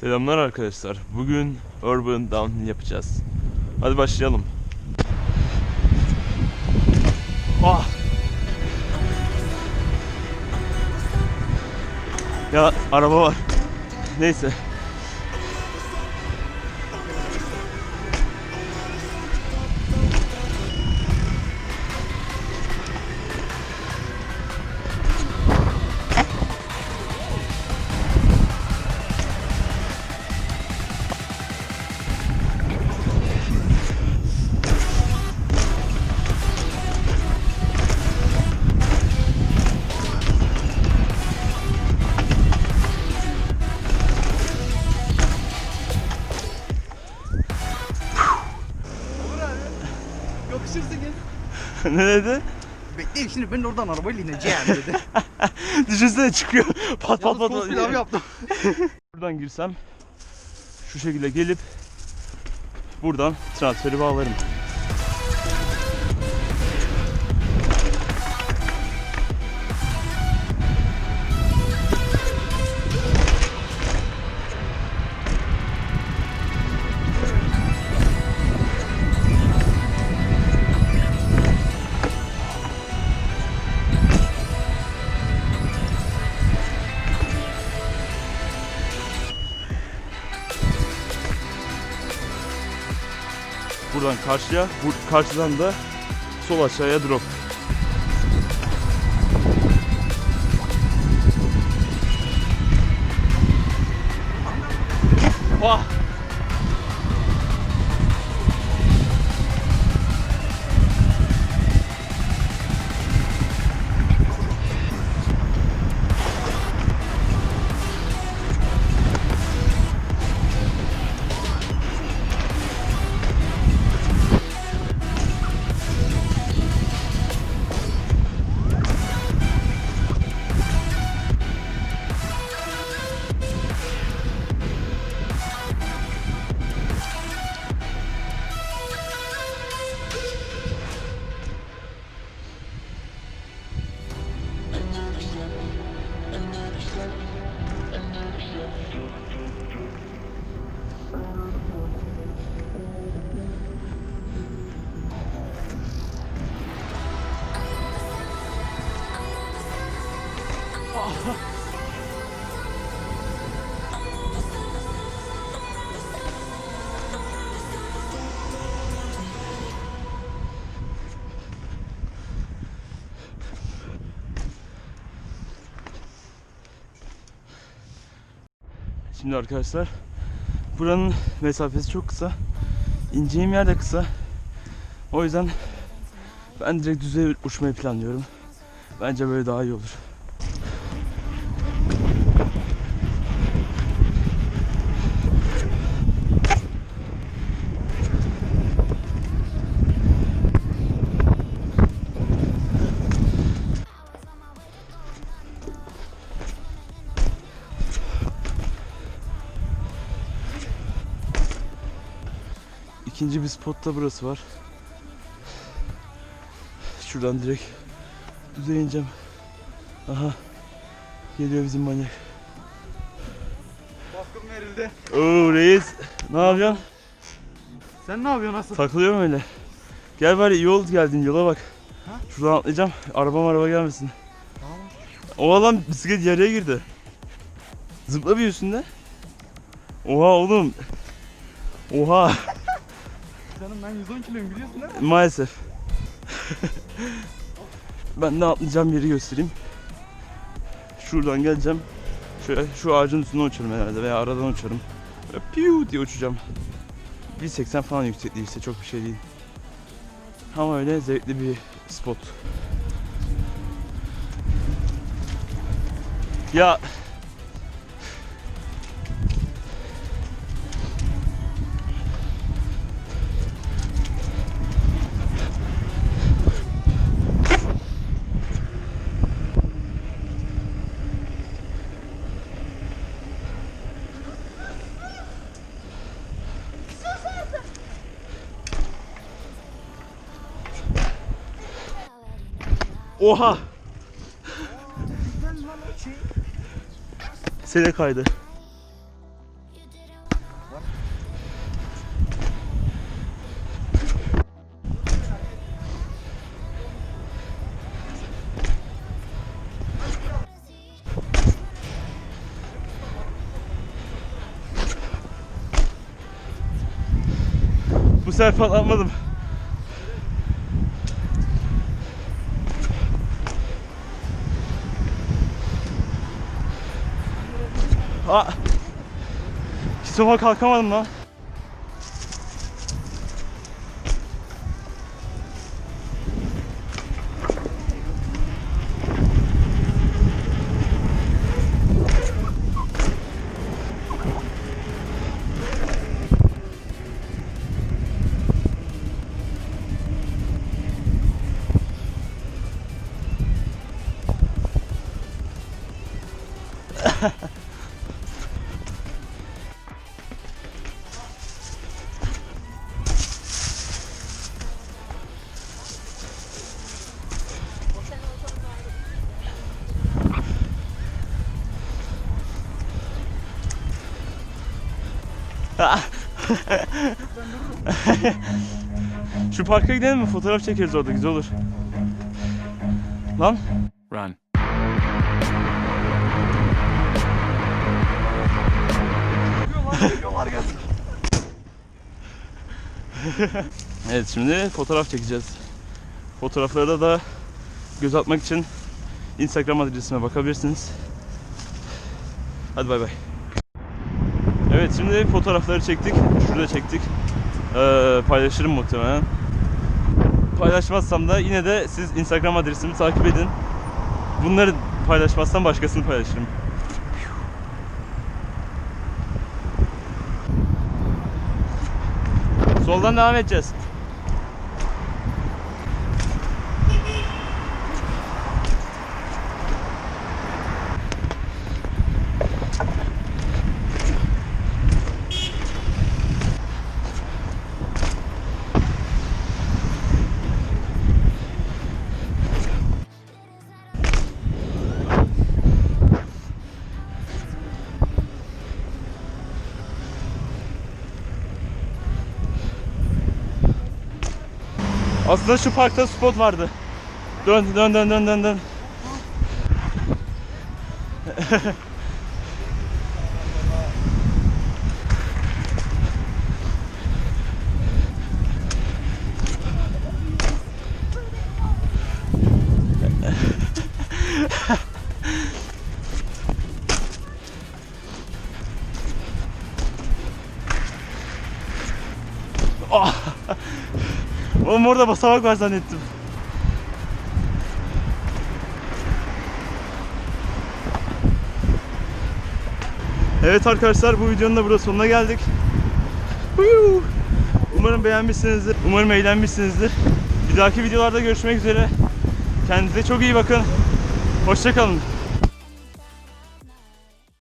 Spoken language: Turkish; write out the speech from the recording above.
Selamlar arkadaşlar. Bugün Urban Downhill yapacağız. Hadi başlayalım. Ah! Ya araba var. Neyse. ne dedi? Bekleyin şimdi ben oradan arabayla ineceğim dedi. Düşünsene çıkıyor. Pat pat Yalnız pat. kol pilav yaptım. Buradan girsem şu şekilde gelip buradan transferi bağlarım. Buradan karşıya, bu karşıdan da sol aşağıya drop. Şimdi arkadaşlar buranın mesafesi çok kısa. İneceğim yer de kısa. O yüzden ben direkt düzeye uçmayı planlıyorum. Bence böyle daha iyi olur. İkinci bir spotta burası var. Şuradan direkt düzeye ineceğim. Aha. Geliyor bizim manyak. Baskın verildi. Oo reis. Ne yapıyorsun? Sen ne yapıyorsun nasıl? Takılıyorum öyle. Gel bari iyi oldu geldin yola bak. Ha? Şuradan atlayacağım. Arabam araba gelmesin. Tamam. O adam bisiklet yarıya girdi. Zıpla bir üstünde. Oha oğlum. Oha. Canım ben 110 kiloyum biliyorsun değil mi? Maalesef. ben de atlayacağım yeri göstereyim. Şuradan geleceğim. Şöyle şu ağacın üstüne uçarım herhalde veya aradan uçarım. Böyle piu diye uçacağım. 1.80 falan yüksekliği işte çok bir şey değil. Ama öyle zevkli bir spot. Ya Oha. Sele kaydı. Bu sefer almadım. Sofa kalkamadım lan. Şu parka gidelim mi? Fotoğraf çekeriz orada güzel olur. Lan. Run. Evet şimdi fotoğraf çekeceğiz. Fotoğraflarda da göz atmak için Instagram adresime bakabilirsiniz. Hadi bay bay. Evet şimdi fotoğrafları çektik. Şurada çektik. Ee, paylaşırım muhtemelen. Paylaşmazsam da yine de siz Instagram adresimi takip edin. Bunları paylaşmazsam başkasını paylaşırım. Soldan devam edeceğiz. Aslında şu parkta spot vardı. Dön dön dön dön dön dön. Ah! Oğlum orada basamak var zannettim. Evet arkadaşlar bu videonun da burada sonuna geldik. Umarım beğenmişsinizdir. Umarım eğlenmişsinizdir. Bir dahaki videolarda görüşmek üzere. Kendinize çok iyi bakın. Hoşçakalın.